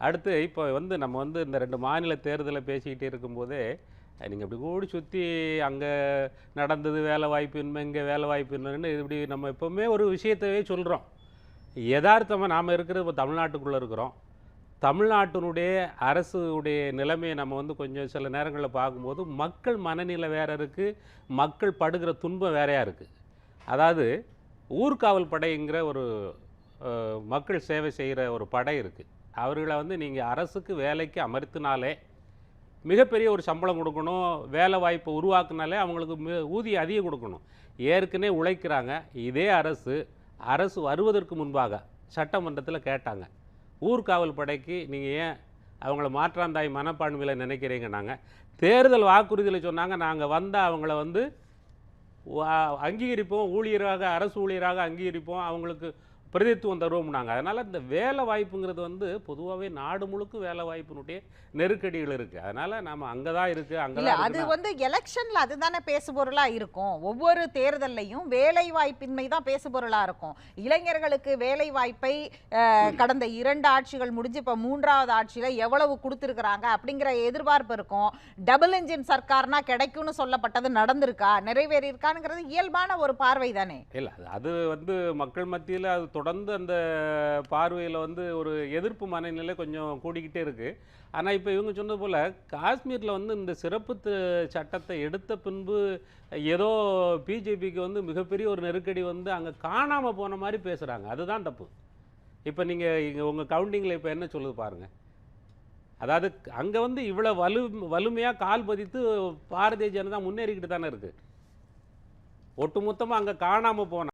அடுத்து இப்போ வந்து நம்ம வந்து இந்த ரெண்டு மாநில தேர்தலை பேசிக்கிட்டே இருக்கும்போதே நீங்கள் இப்படி கூடி சுற்றி அங்கே நடந்தது வேலை வாய்ப்பின்மை இங்கே வேலை வாய்ப்பின்மைன்னு இப்படி நம்ம எப்போவுமே ஒரு விஷயத்தவே சொல்கிறோம் யதார்த்தமாக நாம் இருக்கிறது இப்போ தமிழ்நாட்டுக்குள்ளே இருக்கிறோம். தமிழ்நாட்டினுடைய அரசுடைய நிலைமையை நம்ம வந்து கொஞ்சம் சில நேரங்களில் பார்க்கும்போது மக்கள் மனநிலை வேற இருக்குது மக்கள் படுகிற துன்பம் வேறையாக இருக்குது அதாவது ஊர்காவல் படைங்கிற ஒரு மக்கள் சேவை செய்கிற ஒரு படை இருக்குது அவர்களை வந்து நீங்கள் அரசுக்கு வேலைக்கு அமர்த்தினாலே மிகப்பெரிய ஒரு சம்பளம் கொடுக்கணும் வேலை வாய்ப்பை உருவாக்குனாலே அவங்களுக்கு ஊதியம் அதிகம் கொடுக்கணும். ஏற்கனவே உழைக்கிறாங்க. இதே அரசு அரசு வருவதற்கு முன்பாக சட்டமன்றத்தில் கேட்டாங்க. ஊர்காவல் படைக்கு நீங்கள் ஏன் அவங்கள மாற்றாந்தாய் மனப்பான்மையில் நினைக்கிறீங்க நாங்கள் தேர்தல் வாக்குறுதியில் சொன்னாங்க. நாங்கள் வந்தால் அவங்கள வந்து அங்கீகரிப்போம். ஊழியராக அரசு ஊழியராக அங்கீகரிப்போம். அவங்களுக்கு பிரதித்துவம் தருவோம்னாங்க. அதனால் இந்த வேலை வாய்ப்புங்கிறது வந்து பொதுவாகவே நாடு முழுக்க வேலை வாய்ப்பினுடைய நெருக்கடிகள் இருக்குது அதனால் நம்ம அங்கே தான் இருக்குது அங்கே அது வந்து எலெக்ஷன்ல அதுதானே பேசுபொருளா இருக்கும். ஒவ்வொரு தேர்தல்லையும் வேலை வாய்ப்பின்மை தான் பேசுபொருளா இருக்கும். இளைஞர்களுக்கு வேலை வாய்ப்பை கடந்த இரண்டு ஆட்சிகள் முடிஞ்சு இப்ப மூன்றாவது ஆட்சியில எவ்வளவு கொடுத்துருக்குறாங்க அப்படிங்கிற எதிர்பார்ப்பு இருக்கும். டபுள் இன்ஜின் சர்க்கார்னா கிடைக்கும்னு சொல்லப்பட்டது நடந்திருக்கா? நிறைவேறியிருக்காங்கிறது இயல்பான ஒரு பார்வை தானே. இல்லை அது- அது வந்து மக்கள் மத்தியில் அது தொடர்ந்து அந்த பார்வையில் வந்து ஒரு எதிர்ப்பு மனநிலை கொஞ்சம் கூடிக்கிட்டே இருக்குது ஆனால் இப்போ இவங்க சொன்னது போல் காஷ்மீரில் வந்து இந்த சிறப்பு சட்டத்தை எடுத்த பின்பு ஏதோ பிஜேபிக்கு வந்து மிகப்பெரிய ஒரு நெருக்கடி வந்து அங்கே காணாமல் போன மாதிரி பேசுகிறாங்க அதுதான் தப்பு. இப்போ நீங்கள் இங்கே உங்கள் கவுண்டிங்கில் இப்போ என்ன சொல்லுது பாருங்கள் அதாவது அங்கே வந்து இவ்வளோ வலு வலிமையாக கால் பதித்து பாரதிய ஜனதா முன்னேறிக்கிட்டு தானே இருக்குது ஒட்டுமொத்தமாக அங்கே காணாமல் போன